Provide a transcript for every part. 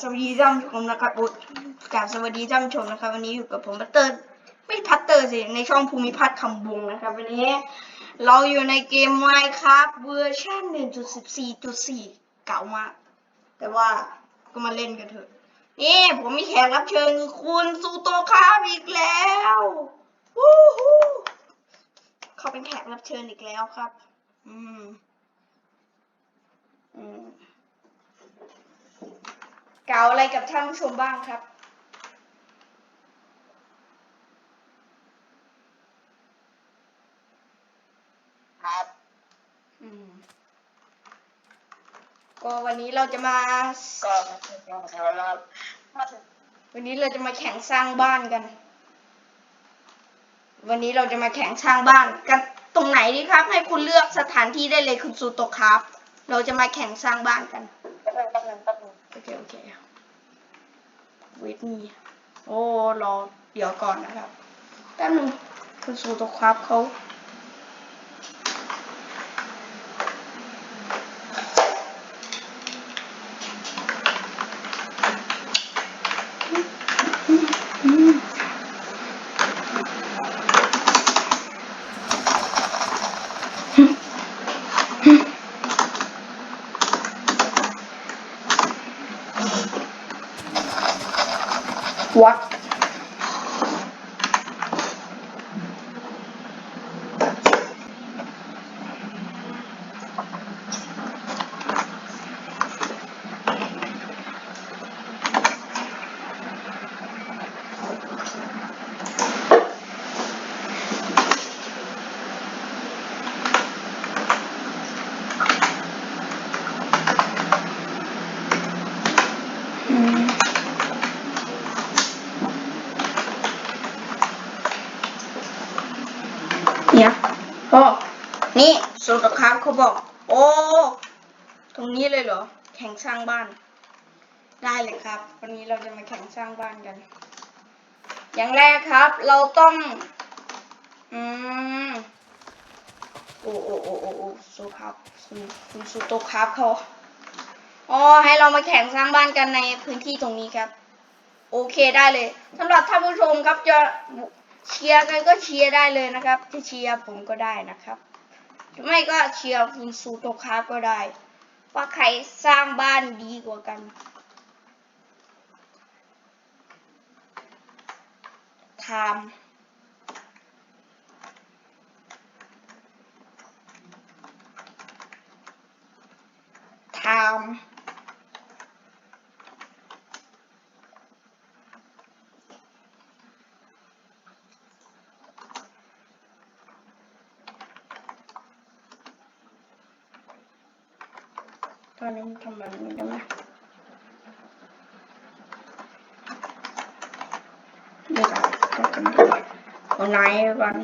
สวัสดีท่านผู้ชมนะครับอุ๊กราบสวัสดีท่านผู้ชมนะครับ วันนี้อยู่กับผมพัตเตอร์ไม่พัตเตอร์สิในช่องภูมิพัฒน์คำวงนะครับ วันนี้ เราอยู่ในเกมไมค์ครับเวอร์ชัน1.14.4 เก่ามาก แต่ว่าก็มาเล่นกันเถอะ นี่ผมมีแขกรับเชิญคือคุณซูโตคาบอีกแล้ววู้ฮู้เขาเป็นแขกรับเชิญอีกแล้วครับ อืมอืม กล่าวอะไรกับท่านผู้ชมบ้างครับ ครับ อืม ก็วันนี้เราจะมา ก็มาถึงแล้วครับมาถึงวันนี้เราจะมาแข่งสร้างบ้านกัน วันนี้เราจะมาแข่งสร้างบ้านกันตรงไหนดีครับ ให้คุณเลือกสถานที่ได้เลยคุณซูโตะครับ เราจะมาแข่งสร้างบ้านกัน โอเคโอเคเวทมีโอ้รอเดี๋ยวก่อนนะครับแป๊บนึงคุณสูตรครับเขา วัดอืม เนี่ยพ่อนี่สุดครับเขาบอก ตรงนี้เลยเหรอ แข่งสร้างบ้าน ได้เลยครับ วันนี้เราจะมาแข่งสร้างบ้านกัน อย่างแรกครับ เราต้อง อืมโอ้โอ้โอ้โอ้โอ้สุครับคุณคุณสุโตครับเขาอ๋อให้เรามาแข่งสร้างบ้านกันในพื้นที่ตรงนี้ครับ โอเคได้เลยสำหรับท่านผู้ชมครับจะเชียร์กันก็เชียร์ได้เลยนะครับ จะเชียร์ผมก็ได้นะครับ ไม่ก็เชียร์คุณซูโตคาก็ได้ ว่าใครสร้างบ้านดีกว่ากันไทม์ไทม์ อันนี้ทำแบบนี้ได้ไหมนี่ค่ะก็กันดีเอาไหนกัน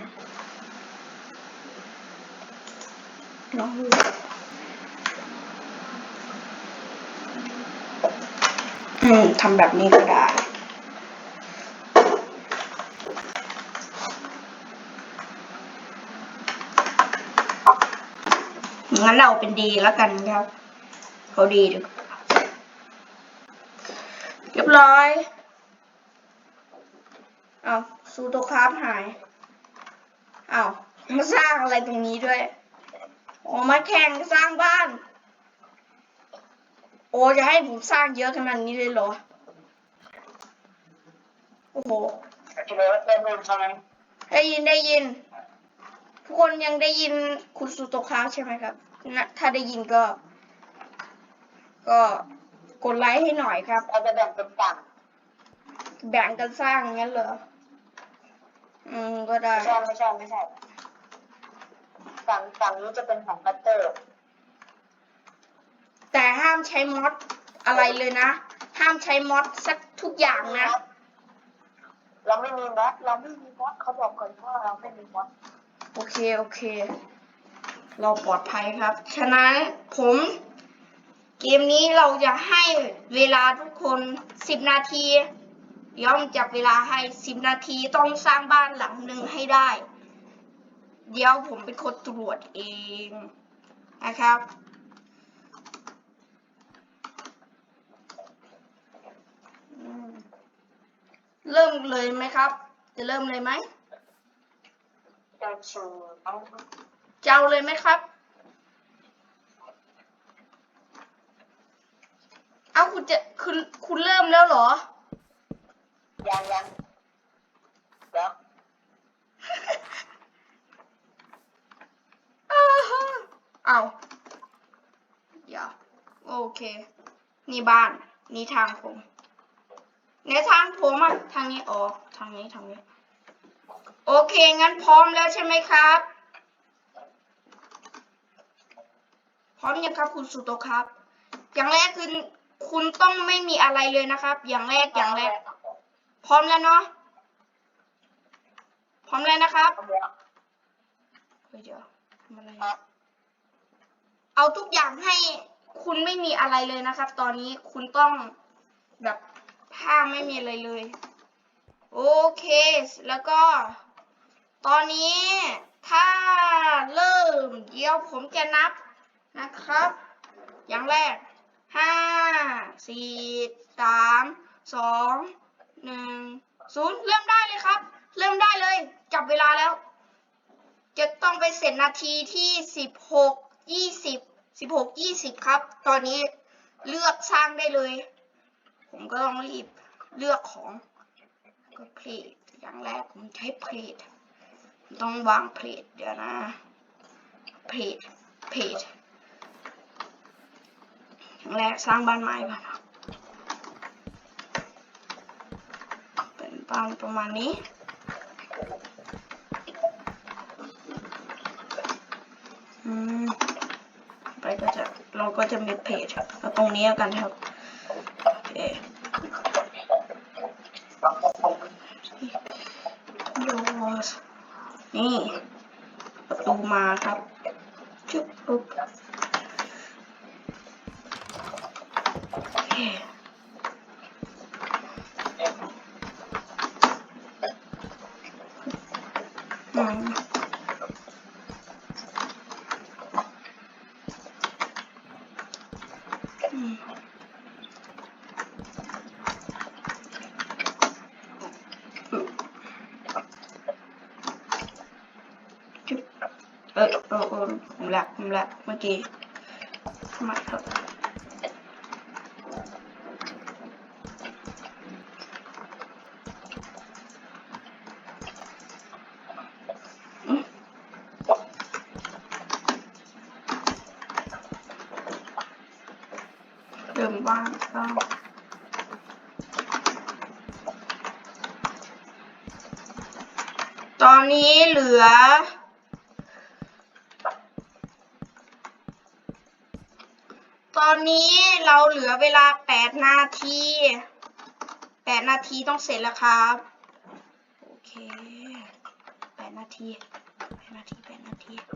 ลองดูอืมทำแบบนี้ก็ได้งั้นเราเป็นดีแล้วกันครับ เขาดีดีกว่าเรียบร้อย เอาวซูโตคราฟหาย เอาวมาสร้างอะไรตรงนี้ด้วยโอ้มาแข่งสร้างบ้าน โอ้จะให้ผมสร้างเยอะขนาดนี้เลยเหรอ โอ้โหจะเลยเต้นเล่นใช่ไหมได้ยินได้ยิน ทุกคนยังได้ยินคุณสุโตคราฟใช่ไหมครับนะถ้าได้ยินก็ ก็กดไลค์ให้หน่อยครับ เราจะแบ่งเป็นฝั่งแบ่งกันสร้างงั้นเหรอ อืมก็ได้ ไม่ใช่ไม่ใช่ไม่ใช่ฝั่งฝั่งนี้จะเป็นของคัตเตอร์ แต่ห้ามใช้มอดอะไรเลยนะ ห้ามใช้มอดสักทุกอย่างนะ เราไม่มีมอสเราไม่มีมอสเขาบอกก่อนว่าเราไม่มีมอสโอเค โอเค เราปลอดภัยครับ ฉะนั้นผม เกมนี้เราจะให้เวลาทุกคนสิบนาทีเดี๋ยวผมจับเวลาให้สิบนาทีต้องสร้างบ้านหลังหนึ่งให้ได้ เดี๋ยวผมเป็นคนตรวจเองนะครับ เริ่มเลยไหมครับ จะเริ่มเลยไหมจะชูต้องจะเอาเลยไหมครับ เอา คุณจะคุณคุณเริ่มแล้วเหรอ ยังยังเดี๋ยวอ้าวเอาเดี๋ยวโอเค นี่บ้าน นี่ทางผมเนี่ยทางผมอะทางนี้อ๋อทางนี้ทางนี้ โอเค งั้นพร้อมแล้วใช่ไหมครับ พร้อมยังครับคุณสุโตครับ อย่างแรกคือ คุณต้องไม่มีอะไรเลยนะครับ อย่างแรกอย่างแรก พร้อมแล้วเนาะพร้อมแล้วนะครับเดี๋ยวทำอะไรเอาทุกอย่างให้คุณไม่มีอะไรเลยนะครับ ตอนนี้คุณต้องแบบผ้าไม่มีอะไรเลย โอเค แล้วก็ ตอนนี้ถ้าเริ่ม เดี๋ยวผมจะนับนะครับ อย่างแรก ห้าสี่สามสองหนึ่งศูนย์เริ่มได้เลยครับ เริ่มได้เลย จับเวลาแล้ว จะต้องไปเสร็จนาทีที่สิบหกยี่สิบสิบหกยี่สิบครับ ตอนนี้เลือกสร้างได้เลย ผมก็ต้องรีบเลือกของ ก็เพลทอย่างแรกผมใช้เพลทต้องวางเพลทเดี๋ยวนะเพลทเพลท แรกสร้างบ้านไม้ก่อนครับเป็นบ้านประมาณนี้ไปก็จะเราก็จะมีเพจเอาตรงนี้แล้วกันครับโอเคดสนี่ประตูมาครับจุ๊บปุ๊บโอเคอืม อืมจุ๊บ เออเออเออผมแหลกผมแหลกเมื่อกี้ทำไมครับอืมเติมบ้างบ้างตอนนี้เหลือ ตอนนี้เราเหลือเวลาแปดนาทีแปดนาทีต้องเสร็จแล้วครับ โอเคแปดนาทีแปดนาทีแปดนาที ต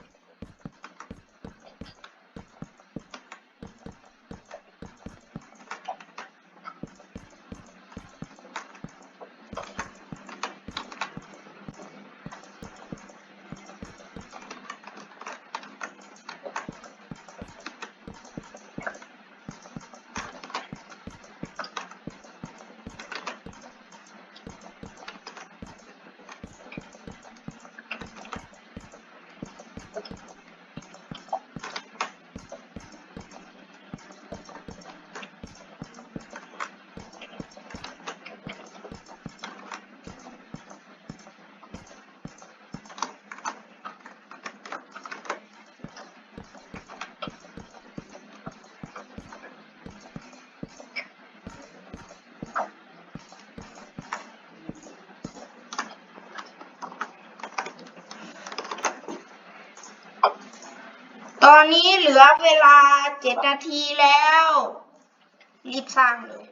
อนนี้เหลือเวลาเจ็ดนาทีแล้ว รีบสร้างเลย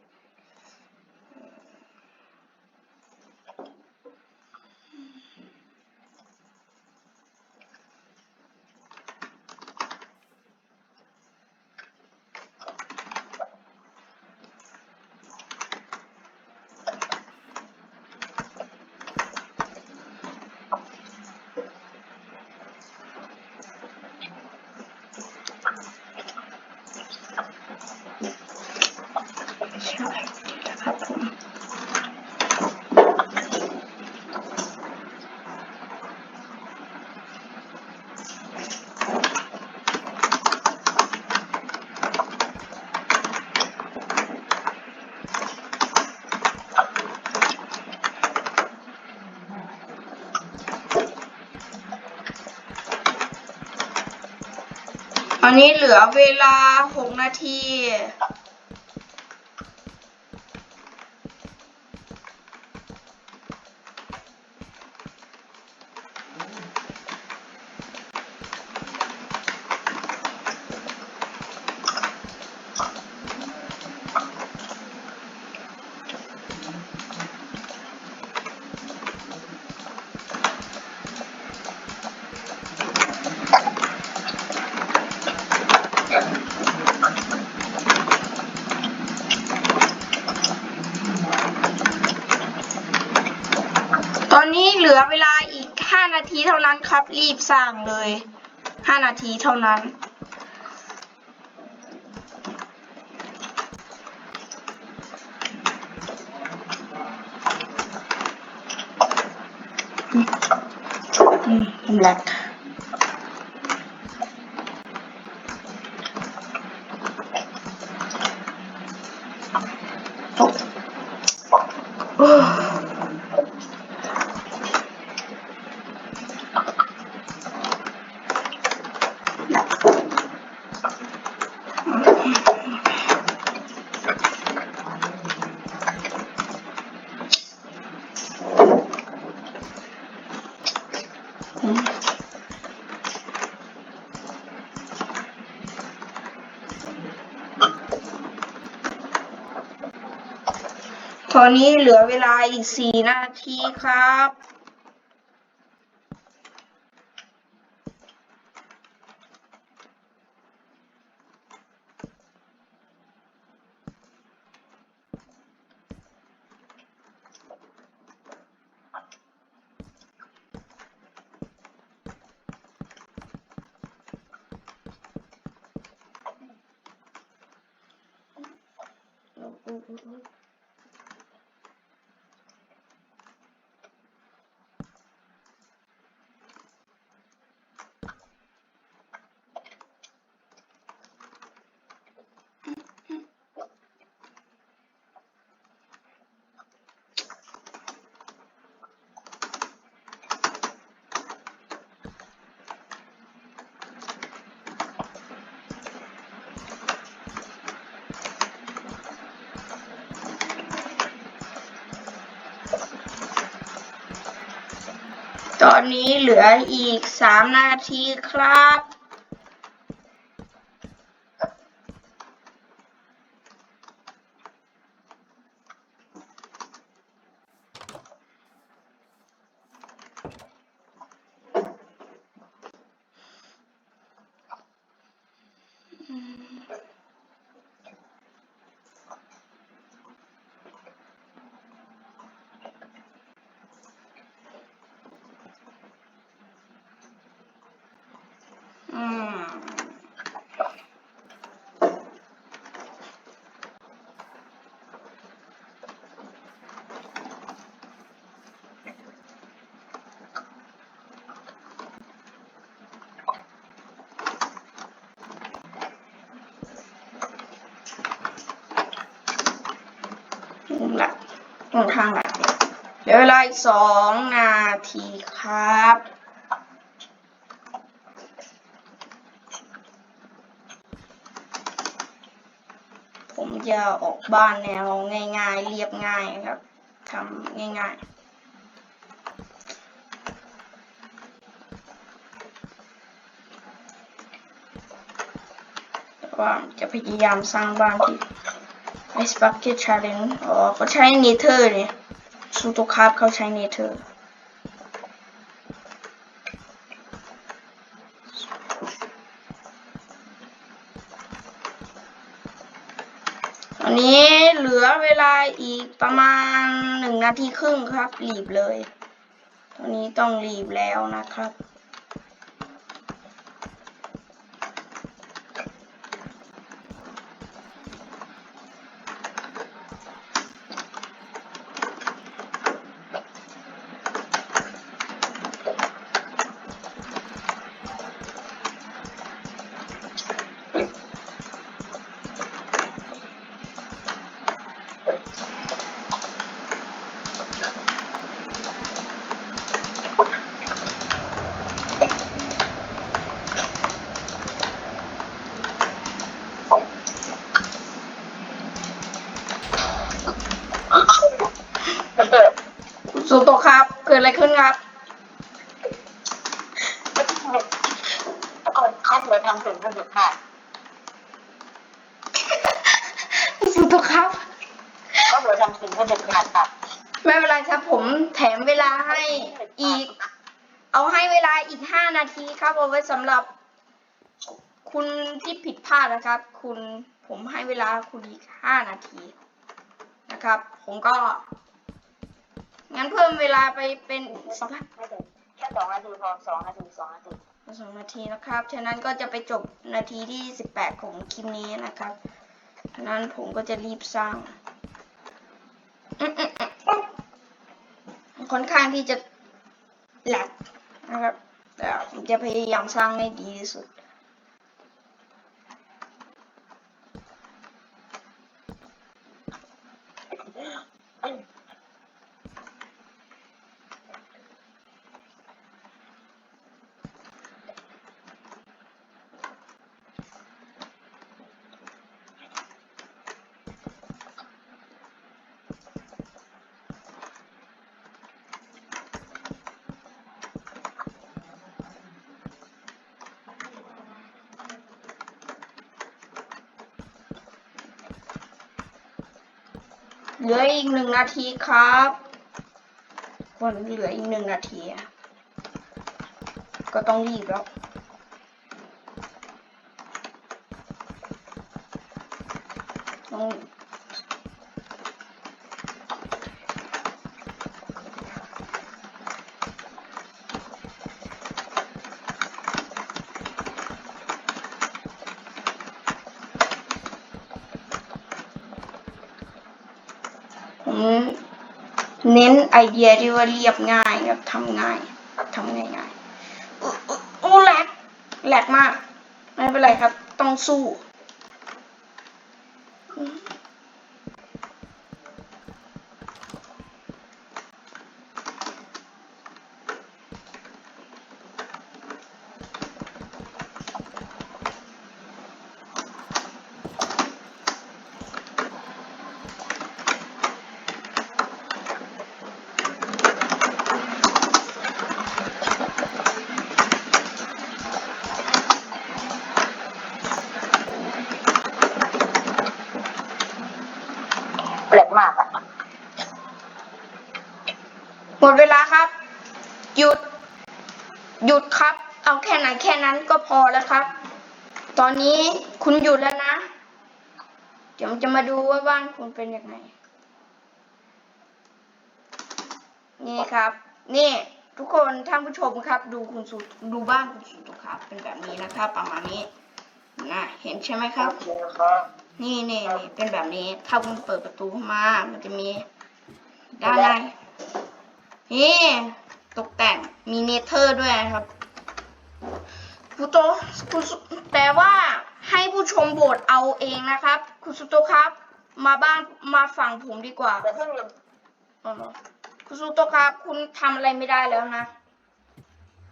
ตอนนี้เหลือเวลาหกนาที ตอนนี้เหลือเวลาอีก 5 นาทีเท่านั้นครับ รีบ สร้างเลย 5 นาทีเท่านั้นอืมแหลก ตอนนี้เหลือเวลาอีกสี่นาทีครับ ต อนนี้เหลืออีกสามนาทีครับ อืม ตรงหลัก ตรงทางหลักเหลือเวลาอีกสองนาทีครับผมจะออกบ้านแนวง่ายๆ เรียบง่ายครับทำง่ายๆแต่ว่าจะพยายามสร้างบ้านที่ Ice Bucket Challenge อ๋อเขาใช้เนเธอร์เนี่ยซูโตคาร์เขาใช้เนเธอร์อันนี้เหลือเวลาอีกประมาณหนึ่งนาทีครึ่งครับรีบเลยตอนนี้ต้องรีบแล้วนะครับ ต กิดอะไรขึ้นครับ ก่อนคัดเลยทำถึงก็หยุดค่ะสุดครับก็เลยทำถึงก็หยุดค่ะครับไม่เป็นไรครับผมแถมเวลาให้อีก เอาให้เวลาอีกห้านาทีครับเอาไว้สำหรับ คุณที่ผิดพลาดนะครับ คุณผมให้เวลาคุณอีกห้านาทีนะครับ ผมก็ งั้นเพิ่มเวลาไปเป็นสองไม่ถึงแค่สองนาทีพอสองนาทีสองนาที สองนาทีนะครับ ฉะนั้นก็จะไปจบนาทีที่สิบแปดของคลิปนี้นะครับ ฉะนั้นผมก็จะรีบสร้าง ค่อนข้างที่จะแหลกนะครับ แต่ผมจะพยายามสร้างให้ดีที่สุด อีกหนึ่งนาทีครับ คนเหลืออีกหนึ่งนาที ก็ต้องรีบแล้วต้อง เน้นไอเดียที่ว่าเรียบง่ายครับทำง่ายครับทำง่ายง่ายๆอุ๊ยอุ๊ยโอ้แหลกแหลกมาก ไม่เป็นไรครับ ต้องสู้ แปลกมากอะ หมดเวลาครับ หยุด หยุดครับ เอาแค่ไหนแค่นั้นก็พอแล้วครับ ตอนนี้คุณหยุดแล้วนะ เดี๋ยวผมจะมาดูว่า บ้านคุณเป็นยังไง นี่ครับ นี่ทุกคนท่านผู้ชมครับ ดูคุณสุดูบ้านคุณสุตุครับ เป็นแบบนี้นะครับ ประมาณนี้นะเห็นใช่ไหมครับโอเคครับนี่นี่นี่เป็นแบบนี้ ถ้าคุณเปิดประตูเข้ามา มันจะมีด้านในนี่ตกแต่งมีเนเธอร์ด้วยนะครับคุณโตคุณสุแต่ว่าให้ผู้ชมโบทเอาเองนะครับ คุณสุโตครับ มาบ้านมาฝั่งผมดีกว่าแต่เพิ่งเรียนอ๋อเหรอคุณสุโตครับ คุณทำอะไรไม่ได้แล้วนะ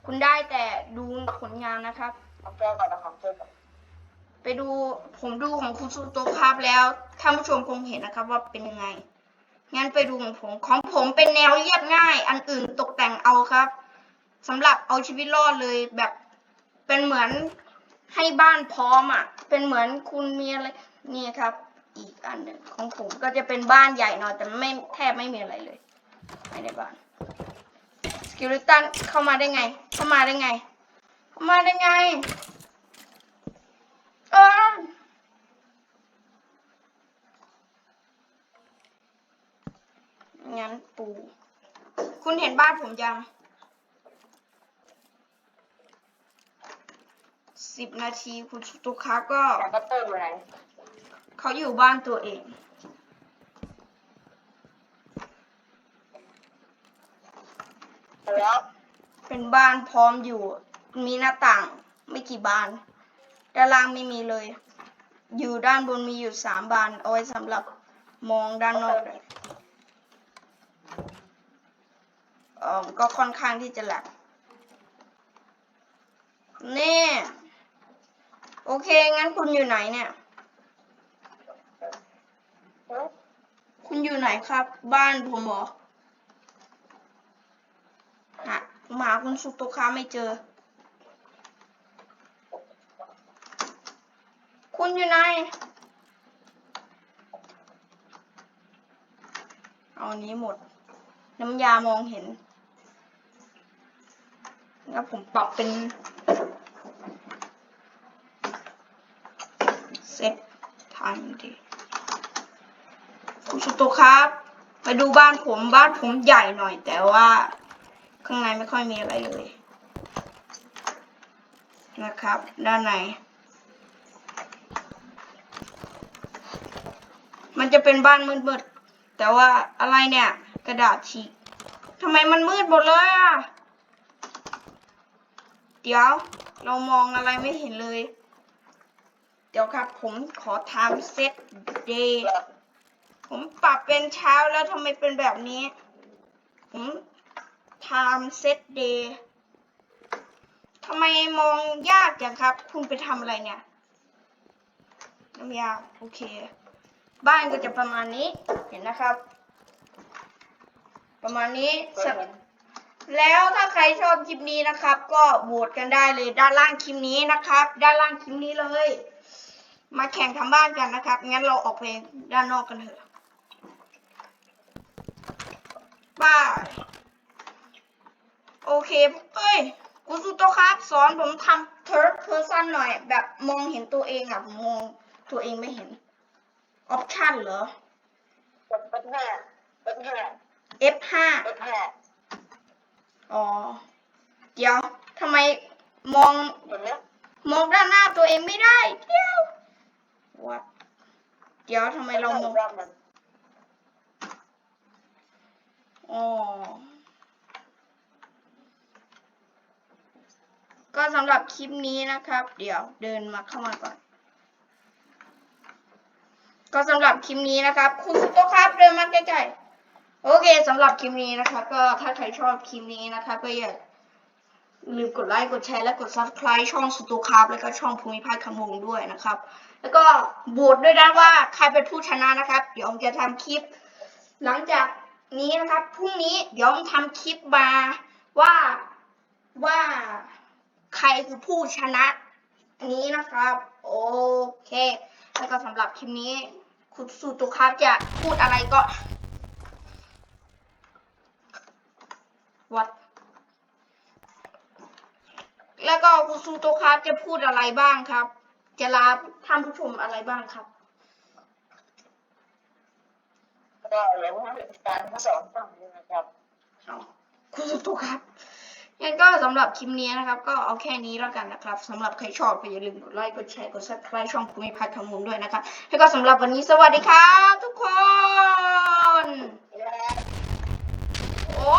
คุณได้แต่ดูผลงานนะครับของแก้วก่อนนะของแก้วก่อนไปดูผมดูของคุณสุโตภาพแล้วท่านผู้ชมคงเห็นนะครับ ว่าเป็นยังไงงั้นไปดูของผมของผมเป็นแนวเรียบง่าย อันอื่นตกแต่งเอาครับสำหรับเอาชีวิตรอดเลยแบบเป็นเหมือนให้บ้านพร้อมอะ เป็นเหมือนคุณมีอะไรนี่ครับ อีกอันหนึ่งของผมก็จะเป็นบ้านใหญ่หน่อยแต่ไม่แทบไม่มีอะไรเลยไม่ในบ้านสกิลิตันเข้ามาได้ไง เข้ามาได้ไง เข้ามาได้ไงเอองั้นปู คุณเห็นบ้านผมยังสิบนาทีคุณสุตุคาก็แต่ก็เติมอยู่ไหน เขาอยู่บ้านตัวเอง แล้วเป็นบ้านพร้อมอยู่ มีหน้าต่างไม่กี่บาน ด้านล่างไม่มีเลย อยู่ด้านบนมีอยู่สามบาน เอาไว้สำหรับมองด้านนอกได้เออก็ค่อนข้างที่จะแหลกนี่ โอเค งั้นคุณอยู่ไหนเนี่ย คุณอยู่ไหนครับ บ้านผมเหรอหาหมาคุณสุโตคาไม่เจอ คุณอยู่ไหน เอาอันนี้หมด น้ำยามองเห็นแล้วผมปรับเป็นเซตทันดี คุณสุโตครับ ไปดูบ้านผมบ้านผมใหญ่หน่อย แต่ว่า ข้างในไม่ค่อยมีอะไรเลย นะครับ ด้านในมันจะเป็นบ้านมืดๆแต่ว่าอะไรเนี่ย กระดาษฉีกทำไมมันมืดหมดเลยอะเดี๋ยวเรามองอะไรไม่เห็นเลย เดี๋ยวครับผมขอทำเซตเดย์ ผมปรับเป็นเช้าแล้วทำไมเป็นแบบนี้ ผมทำเซตเดย์ทำไมมองยากจังครับ คุณไปทำอะไรเนี่ยน้ำยาโอเค บ้านก็จะประมาณนี้เห็นนะครับ ประมาณนี้แล้วถ้าใครชอบคลิปนี้นะครับ ก็โหวตกันได้เลยด้านล่างคลิปนี้นะครับ ด้านล่างคลิปนี้เลย มาแข่งทำบ้านกันนะครับ งั้นเราออกไปด้านนอกกันเถอะ บายโอเค เอ้ยกูสุโตครับ สอนผมทำ third person หน่อย แบบมองเห็นตัวเองอะผมมองตัวเองไม่เห็น option เหรอกดเป็นห้าเป็นห้า F5 เป็นห้าอ๋อ เดี๋ยวทำไมมองเห็นไหมมองด้านหน้าตัวเองไม่ได้ เดี๋ยว what เดี๋ยวทำไมเรามอง รอบมัน อ๋อ ก็สำหรับคลิปนี้นะครับ เดี๋ยวเดินมาเข้ามาก่อน ก็สำหรับคลิปนี้นะครับ คุณสุโตครับเดินมาใกล้ๆโอเคสำหรับคลิปนี้นะคะก็ถ้าใครชอบคลิปนี้นะคะก็อย่าลืมกดไลค์กดแชร์และกด subscribe ช่องสุโตครับแล้วก็ช่องภูมิภาคคำวงด้วยนะครับ แล้วก็โหวตด้วยนะว่าใครเป็นผู้ชนะนะครับ เดี๋ยวผมจะทำคลิป หลังจาก นี้นะครับพรุ่งนี้เดี๋ยวผมทำคลิปมาว่าว่าใครคือผู้ชนะนี้นะครับ โอเค แล้วก็สำหรับคลิปนี้คุณสุตุครับจะพูดอะไรก็วัดแล้วก็คุณสุตุครับจะพูดอะไรบ้างครับ จะลาท่านผู้ชมอะไรบ้างครับ ก็หลงการทดสอบต้องนี้นะครับเอาคุณสุตุครับงั้นก็สำหรับคลิปนี้นะครับ ก็เอาแค่นี้แล้วกันนะครับสำหรับใครชอบก็อย่าลืมกดไลค์กดแชร์กด subscribe ช่องภูมิพัฒน์คำมูลด้วยนะครับแล้วก็สำหรับวันนี้สวัสดีครับทุกคน โอ้